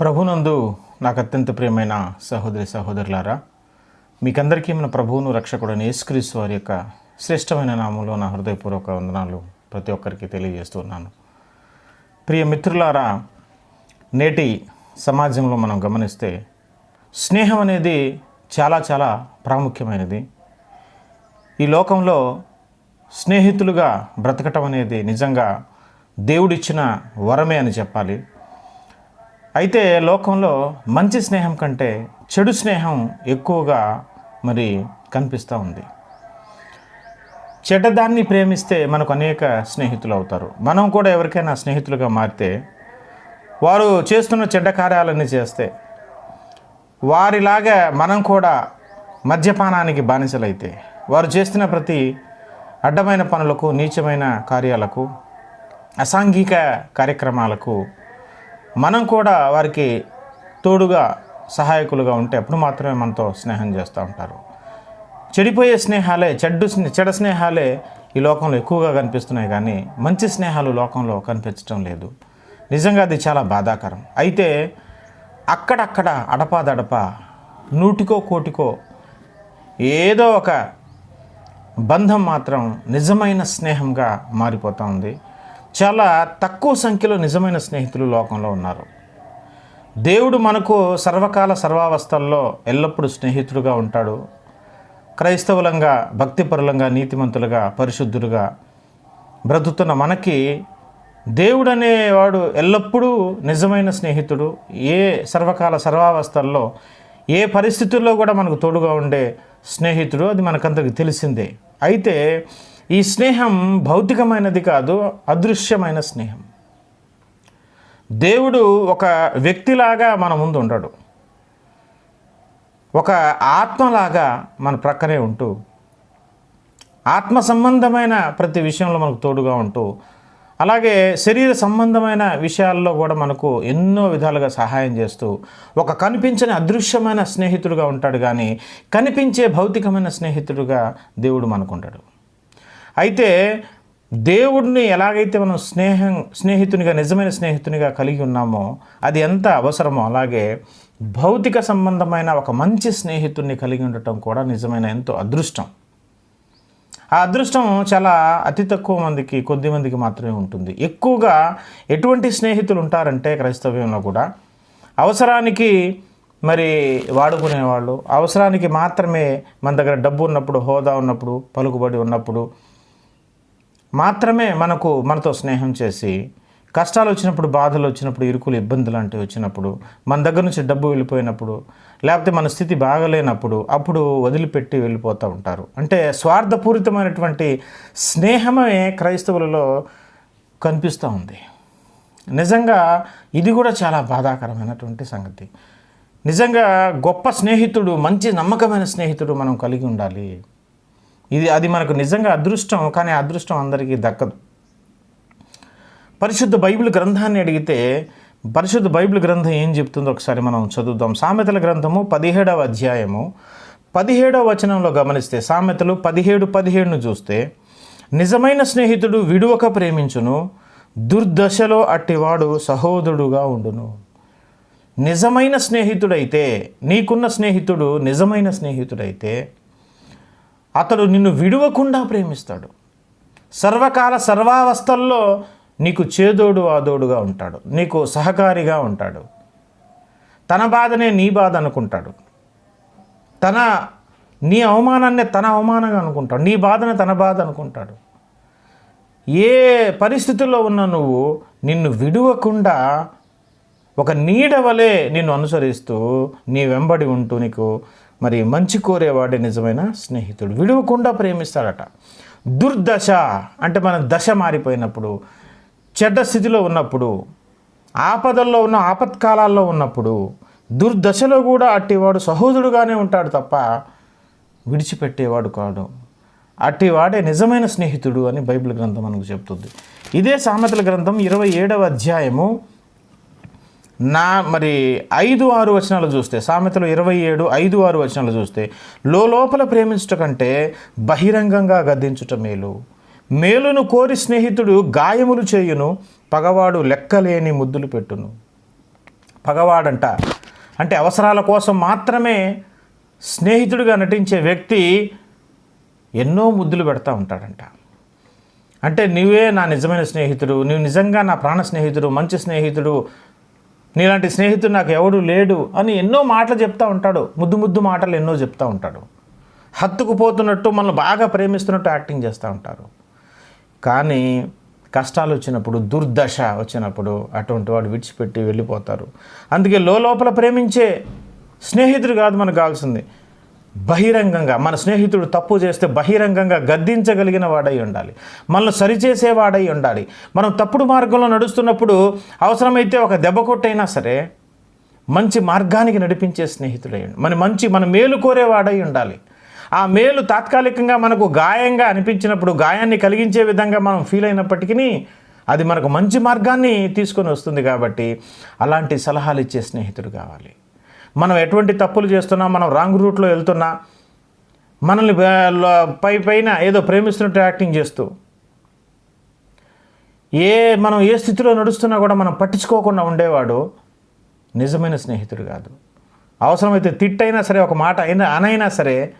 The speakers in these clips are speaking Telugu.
ప్రభునందు నాకు అత్యంత ప్రియమైన సహోదరి సహోదరులారా మీకందరికీ మన ప్రభువును రక్షకుడని యేసుక్రీస్తు వారి యొక్క శ్రేష్టమైన నామంలో నా హృదయపూర్వక వందనాలు ప్రతి ఒక్కరికి తెలియజేస్తున్నాను ప్రియ మిత్రులారా నేటి సమాజంలో మనం గమనిస్తే స్నేహం అనేది చాలా చాలా ప్రాముఖ్యమైనది. ఈ లోకంలో స్నేహితులుగా బ్రతకటం అనేది నిజంగా దేవుడిచ్చిన వరమే అని చెప్పాలి. అయితే లోకంలో మంచి స్నేహం కంటే చెడు స్నేహం ఎక్కువగా మరి కనిపిస్తూ ఉంది. చెడ్డదాన్ని ప్రేమిస్తే మనకు అనేక స్నేహితులు అవుతారు. మనం కూడా ఎవరికైనా స్నేహితులుగా మారితే వారు చేస్తున్న చెడ్డ కార్యాలన్నీ చేస్తే వారిలాగా మనం కూడా మద్యపానానికి బానిసలైతే వారు చేస్తున్న ప్రతి అడ్డమైన పనులకు నీచమైన కార్యాలకు అసాంఘిక కార్యక్రమాలకు మనం కూడా వారికి తోడుగా సహాయకులుగా ఉంటే అప్పుడు మాత్రమే మనతో స్నేహం చేస్తూ ఉంటారు. చెడిపోయే స్నేహాలే చెడ్డు స్నే- చెడ స్నేహాలే ఈ లోకంలో ఎక్కువగా కనిపిస్తున్నాయి కానీ మంచి స్నేహాలు లోకంలో కనిపించడం లేదు. నిజంగా అది చాలా బాధాకరం. అయితే అక్కడక్కడ అడపాదడప నూటికో కోటికో ఏదో ఒక బంధం మాత్రం నిజమైన స్నేహంగా మారిపోతూ ఉంది. చాలా తక్కువ సంఖ్యలో నిజమైన స్నేహితులు లోకంలో ఉన్నారు. దేవుడు మనకు సర్వకాల సర్వావస్థల్లో ఎల్లప్పుడూ స్నేహితుడుగా ఉంటాడు. క్రైస్తవులంగా భక్తిపరులంగా నీతిమంతులుగా పరిశుద్ధులుగా బ్రతుకుతున్న మనకి దేవుడు అనేవాడు ఎల్లప్పుడూ నిజమైన స్నేహితుడు. ఏ సర్వకాల సర్వావస్థల్లో ఏ పరిస్థితుల్లో కూడా మనకు తోడుగా ఉండే స్నేహితుడు అది మనకందరికి తెలిసిందే. అయితే ఈ స్నేహం భౌతికమైనది కాదు అదృశ్యమైన స్నేహం. దేవుడు ఒక వ్యక్తిలాగా మన ముందు ఉండడు. ఒక ఆత్మలాగా మన ప్రక్కనే ఉంటూ ఆత్మ సంబంధమైన ప్రతి విషయంలో మనకు తోడుగా ఉంటూ అలాగే శరీర సంబంధమైన విషయాల్లో కూడా మనకు ఎన్నో విధాలుగా సహాయం చేస్తూ ఒక కనిపించని అదృశ్యమైన స్నేహితుడుగా ఉంటాడు కానీ కనిపించే భౌతికమైన స్నేహితుడుగా దేవుడు మనకుంటాడు అయితే దేవుడిని ఎలాగైతే మనం స్నేహం స్నేహితునిగా నిజమైన స్నేహితునిగా కలిగి ఉన్నామో అది ఎంత అవసరమో అలాగే భౌతిక సంబంధమైన ఒక మంచి స్నేహితుడిని కలిగి ఉండటం కూడా నిజమైన ఎంతో అదృష్టం. ఆ అదృష్టం చాలా అతి తక్కువ మందికి కొద్ది మందికి మాత్రమే ఉంటుంది. ఎక్కువగా ఎటువంటి స్నేహితులు ఉంటారంటే క్రైస్తవ్యంలో కూడా అవసరానికి మరి వాడుకునేవాళ్ళు అవసరానికి మాత్రమే మన దగ్గర డబ్బు ఉన్నప్పుడు హోదా ఉన్నప్పుడు పలుకుబడి ఉన్నప్పుడు మాత్రమే మనకు మనతో స్నేహం చేసి కష్టాలు వచ్చినప్పుడు బాధలు వచ్చినప్పుడు ఇరుకులు ఇబ్బందులు లాంటివి వచ్చినప్పుడు మన దగ్గర నుంచి డబ్బు వెళ్ళిపోయినప్పుడు లేకపోతే మన స్థితి బాగలేనప్పుడు అప్పుడు వదిలిపెట్టి వెళ్ళిపోతూ ఉంటారు. అంటే స్వార్థపూరితమైనటువంటి స్నేహమే క్రైస్తవులలో కనిపిస్తూ ఉంది. నిజంగా ఇది కూడా చాలా బాధాకరమైనటువంటి సంగతి. నిజంగా గొప్ప స్నేహితుడు మంచి నమ్మకమైన స్నేహితుడు మనం కలిగి ఉండాలి. ఇది అది మనకు నిజంగా అదృష్టం కానీ అదృష్టం అందరికీ దక్కదు. పరిశుద్ధ బైబిల్ గ్రంథాన్ని అడిగితే పరిశుద్ధ బైబిల్ గ్రంథం ఏం చెప్తుందో ఒకసారి మనం చదువుదాం. సామెతల గ్రంథము పదిహేడవ అధ్యాయము. పదిహేడవ వచనంలో గమనిస్తే సామెతలు పదిహేడు పదిహేడును చూస్తే నిజమైన స్నేహితుడు విడువక ప్రేమించును దుర్దశలో అట్టివాడు సహోదరుడుగా ఉండును. నిజమైన స్నేహితుడైతే నీకున్న స్నేహితుడు నిజమైన స్నేహితుడైతే అతడు నిన్ను విడువకుండా ప్రేమిస్తాడు. సర్వకాల సర్వావస్థల్లో నీకు చేదోడు ఆదోడుగా ఉంటాడు. నీకు సహకారిగా ఉంటాడు. తన బాధనే నీ బాధ అనుకుంటాడు. తన నీ అవమానాన్ని తన అవమానంగా అనుకుంటాడు. నీ బాధని తన బాధ అనుకుంటాడు. ఏ పరిస్థితుల్లో ఉన్న నువ్వు నిన్ను విడువకుండా ఒక నీడ వలె నిన్ను అనుసరిస్తూ నీ వెంబడి ఉంటూ నీకు మరి మంచి కోరేవాడే నిజమైన స్నేహితుడు. విడువకుండా ప్రేమిస్తాడట. దుర్దశ అంటే మన దశ మారిపోయినప్పుడు చెడ్డ స్థితిలో ఉన్నప్పుడు ఆపదల్లో ఉన్న ఆపత్కాలాల్లో ఉన్నప్పుడు దుర్దశలో కూడా అట్టివాడు సహోదరుడుగానే ఉంటాడు తప్ప విడిచిపెట్టేవాడు కాడు. అట్టివాడే నిజమైన స్నేహితుడు అని బైబిల్ గ్రంథం మనకు చెప్తుంది. ఇదే సామెతల గ్రంథం ఇరవై ఏడవ అధ్యాయము నా మరి ఐదు ఆరు వచనాలు చూస్తే సామెతలు ఇరవై ఏడు ఐదు ఆరు వచనాలు చూస్తే లోపల ప్రేమించుట కంటే బహిరంగంగా గద్దించుట మేలు. మేలును కోరి స్నేహితుడు గాయములు చేయును పగవాడు లెక్కలేని ముద్దులు పెట్టును. పగవాడంట అంటే అవసరాల కోసం మాత్రమే స్నేహితుడిగా నటించే వ్యక్తి ఎన్నో ముద్దులు పెడతా ఉంటాడంట. అంటే నువ్వే నా నిజమైన స్నేహితుడు నువ్వు నిజంగా నా ప్రాణ స్నేహితుడు మంచి స్నేహితుడు నీలాంటి స్నేహితుడు నాకు ఎవడు లేడు అని ఎన్నో మాటలు చెప్తూ ఉంటాడు. ముద్దు ముద్దు మాటలు ఎన్నో చెప్తూ ఉంటాడు. హత్తుకుపోతున్నట్టు మనల్ని బాగా ప్రేమిస్తున్నట్టు యాక్టింగ్ చేస్తూ ఉంటారు. కానీ కష్టాలు వచ్చినప్పుడు దుర్దశ వచ్చినప్పుడు అటువంటి వాడు విడిచిపెట్టి వెళ్ళిపోతారు. అందుకే లోపల ప్రేమించే స్నేహితుడు కాదు మనకు కావాల్సింది. బహిరంగంగా మన స్నేహితుడు తప్పు చేస్తే బహిరంగంగా గద్దించగలిగిన వాడై ఉండాలి. మనల్ని సరిచేసేవాడై ఉండాలి. మనం తప్పుడు మార్గంలో నడుస్తున్నప్పుడు అవసరమైతే ఒక దెబ్బ కొట్టైనా సరే మంచి మార్గానికి నడిపించే స్నేహితుడై మన మంచి మన మేలు కోరేవాడై ఉండాలి. ఆ మేలు తాత్కాలికంగా మనకు గాయంగా అనిపించినప్పుడు గాయాన్ని కలిగించే విధంగా మనం ఫీల్ అయినప్పటికీ అది మనకు మంచి మార్గాన్ని తీసుకొని వస్తుంది కాబట్టి అలాంటి సలహాలు ఇచ్చే స్నేహితుడు కావాలి. మనం ఎటువంటి తప్పులు చేస్తున్నా మనం రాంగ్ రూట్లో వెళ్తున్నా మనల్ని పై పైన ఏదో ప్రేమిస్తున్నట్టు యాక్టింగ్ చేస్తూ ఏ మనం ఏ స్థితిలో నడుస్తున్నా కూడా మనం పట్టించుకోకుండా ఉండేవాడు నిజమైన స్నేహితుడు కాదు. అవసరమైతే తిట్టైనా సరే ఒక మాట అయినా అనైనా సరే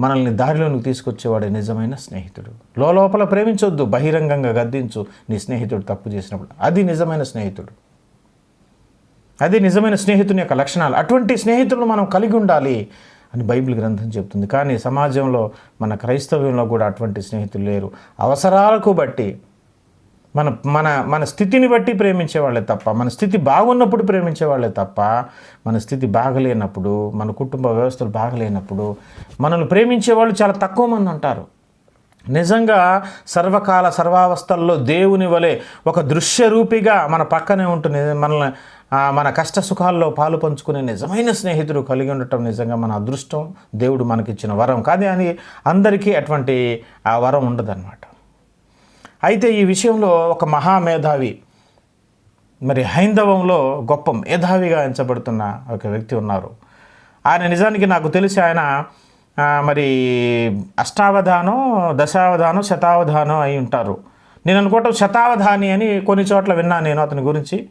మనల్ని దారిలోనికి తీసుకొచ్చేవాడే నిజమైన స్నేహితుడు. లోపల ప్రేమించొద్దు బహిరంగంగా గద్దించు నీ స్నేహితుడు తప్పు చేసినప్పుడు. అది నిజమైన స్నేహితుడు. అది నిజమైన స్నేహితుని యొక్క లక్షణాలు. అటువంటి స్నేహితులను మనం కలిగి ఉండాలి అని బైబిల్ గ్రంథం చెప్తుంది. కానీ సమాజంలో మన క్రైస్తవ్యంలో కూడా అటువంటి స్నేహితులు లేరు. అవసరాలకు బట్టి మన మన మన స్థితిని బట్టి ప్రేమించే వాళ్ళే తప్ప మన స్థితి బాగున్నప్పుడు ప్రేమించే వాళ్ళే తప్ప మన స్థితి బాగలేనప్పుడు మన కుటుంబ వ్యవస్థలు బాగలేనప్పుడు మనల్ని ప్రేమించే వాళ్ళు చాలా తక్కువ మంది ఉంటారు. నిజంగా సర్వకాల సర్వావస్థల్లో దేవుని వలె ఒక దృశ్యరూపిగా మన పక్కనే ఉంటుంది మనల్ని మన కష్ట సుఖాల్లో పాలు పంచుకునే నిజమైన స్నేహితుడు కలిగి ఉండటం నిజంగా మన అదృష్టం. దేవుడు మనకిచ్చిన వరం. కానీ అని అందరికీ అటువంటి ఆ వరం ఉండదన్నమాట. అయితే ఈ విషయంలో ఒక మహామేధావి మరి హైందవంలో గొప్ప మేధావిగా ఎంచబడుతున్న ఒక వ్యక్తి ఉన్నారు. ఆయన నిజానికి నాకు తెలిసి ఆయన మరి అష్టావధానం దశావధానం శతావధానం అయి ఉంటారు. నేను అనుకోవటం శతావధాని అని కొన్ని చోట్ల విన్నాను నేను అతని గురించి.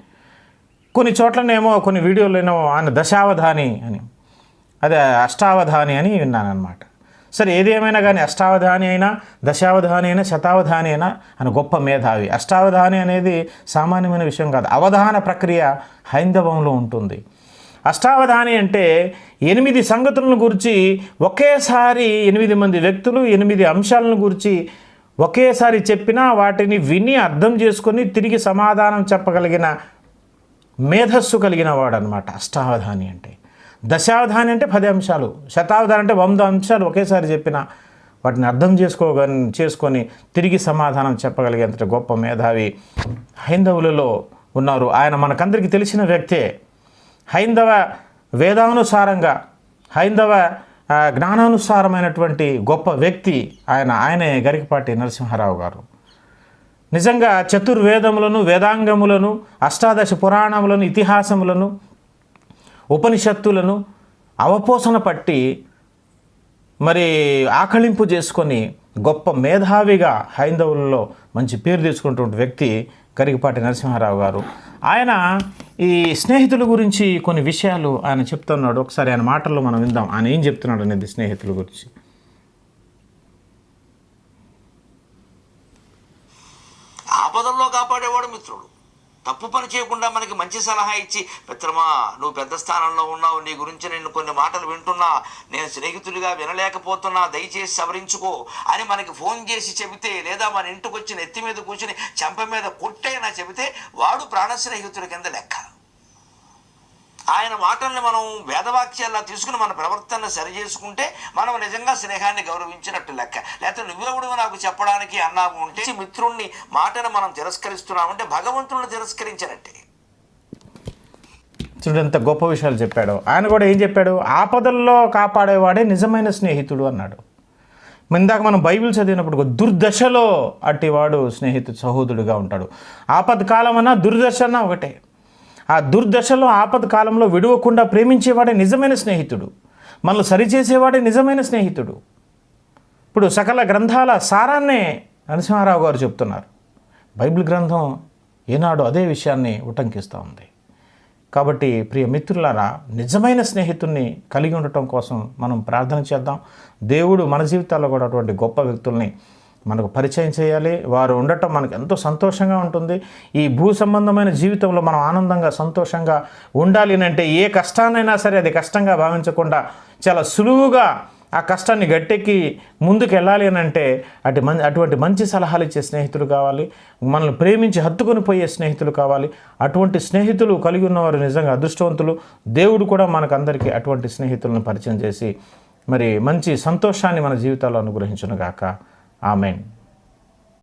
కొన్ని చోట్లనేమో కొన్ని వీడియోలోనేమో ఆయన దశావధాని అని అదే అష్టావధాని అని విన్నాను అనమాట సరే ఏది ఏమైనా కానీ అష్టావధాని అయినా దశావధాని అయినా శతావధాని అయినా అని గొప్ప మేధావి. అష్టావధాని అనేది సామాన్యమైన విషయం కాదు. అవధాన ప్రక్రియ హైందవంలో ఉంటుంది. అష్టావధాని అంటే ఎనిమిది సంగతులను గురించి ఒకేసారి ఎనిమిది మంది వ్యక్తులు ఎనిమిది అంశాలను గురించి ఒకేసారి చెప్పినా వాటిని విని అర్థం చేసుకొని తిరిగి సమాధానం చెప్పగలిగిన మేధస్సు కలిగిన వాడు అనమాట అష్టావధాని అంటే. దశావధాని అంటే పది అంశాలు. శతావధాని అంటే వంద అంశాలు ఒకేసారి చెప్పిన వాటిని అర్థం చేసుకోగ చేసుకొని తిరిగి సమాధానం చెప్పగలిగేంత గొప్ప మేధావి హైందవులలో ఉన్నారు. ఆయన మనకందరికీ తెలిసిన వ్యక్తే. హైందవ వేదానుసారంగా హైందవ జ్ఞానానుసారమైనటువంటి గొప్ప వ్యక్తి ఆయన. ఆయనే గరికపాటి నరసింహారావు గారు. నిజంగా చతుర్వేదములను వేదాంగములను అష్టాదశ పురాణములను ఇతిహాసములను ఉపనిషత్తులను అవపోసన పట్టి మరి ఆకళింపు చేసుకొని గొప్ప మేధావిగా హైందవులలో మంచి పేరు తీసుకున్నటువంటి వ్యక్తి కరిగిపాటి నరసింహారావు గారు. ఆయన ఈ స్నేహితుల గురించి కొన్ని విషయాలు ఆయన చెప్తున్నాడు. ఒకసారి ఆయన మాటల్లో మనం విందాం. ఆయన ఏం చెప్తున్నాడు అనేది స్నేహితుల గురించి. ఆపదల్లో కాపాడేవాడు మిత్రుడు. తప్పు పని చేయకుండా మనకి మంచి సలహా ఇచ్చి మిత్రమా నువ్వు పెద్ద స్థానంలో ఉన్నావు నీ గురించి నేను కొన్ని మాటలు వింటున్నా నేను స్నేహితుడిగా వినలేకపోతున్నా దయచేసి సవరించుకో అని మనకి ఫోన్ చేసి చెబితే లేదా మన ఇంటికి వచ్చి నెత్తి మీద కూర్చుని చెంప మీద కొట్టైనా చెబితే వాడు ప్రాణ స్నేహితుడి కింద లెక్క. ఆయన మాటల్ని మనం వేదవాక్యాల్లా తీసుకుని మన ప్రవర్తన సరి చేసుకుంటే మనం నిజంగా స్నేహాన్ని గౌరవించినట్టు లెక్క. లేకపోతే నువ్వెవడు నాకు చెప్పడానికి అన్నావు ఉంటే మిత్రుణ్ణి మాటను మనం తిరస్కరిస్తున్నామంటే భగవంతుని తిరస్కరించినట్టే. చూడు ఎంత గొప్ప విషయాలు చెప్పాడు. ఆయన కూడా ఏం చెప్పాడు? ఆపదల్లో కాపాడేవాడే నిజమైన స్నేహితుడు అన్నాడు. ఇందాక మనం బైబిల్ చదివినప్పుడు దుర్దశలో అట్టివాడు స్నేహితుడు సహోదరుడుగా ఉంటాడు. ఆపద కాలం అన్నా దుర్దశ అన్నా ఒకటే. ఆ దుర్దశలో ఆపద కాలంలో విడవకుండా ప్రేమించేవాడే నిజమైన స్నేహితుడు. మనల్ని సరిచేసేవాడే నిజమైన స్నేహితుడు. ఇప్పుడు సకల గ్రంథాల సారాన్నే నరసింహారావు గారు చెప్తున్నారు. బైబిల్ గ్రంథం ఏనాడు అదే విషయాన్ని ఉటంకిస్తూ ఉంది. కాబట్టి ప్రియ మిత్రులారా నిజమైన స్నేహితుల్ని కలిగి ఉండటం కోసం మనం ప్రార్థన చేద్దాం. దేవుడు మన జీవితాల్లో కూడా అటువంటి గొప్ప వ్యక్తుల్ని మనకు పరిచయం చేయాలి. వారు ఉండటం మనకు ఎంతో సంతోషంగా ఉంటుంది. ఈ భూ సంబంధమైన జీవితంలో మనం ఆనందంగా సంతోషంగా ఉండాలి అని అంటే ఏ కష్టాన్నైనా సరే అది కష్టంగా భావించకుండా చాలా సులువుగా ఆ కష్టాన్ని గట్టెక్కి ముందుకు వెళ్ళాలి అని అంటే అటు మం అటువంటి మంచి సలహాలు ఇచ్చే స్నేహితులు కావాలి. మనల్ని ప్రేమించి హత్తుకొని పోయే స్నేహితులు కావాలి. అటువంటి స్నేహితులు కలిగి ఉన్నవారు నిజంగా అదృష్టవంతులు. దేవుడు కూడా మనకందరికీ అటువంటి స్నేహితులను పరిచయం చేసి మరి మంచి సంతోషాన్ని మన జీవితాల్లో అనుగ్రహించును Amen.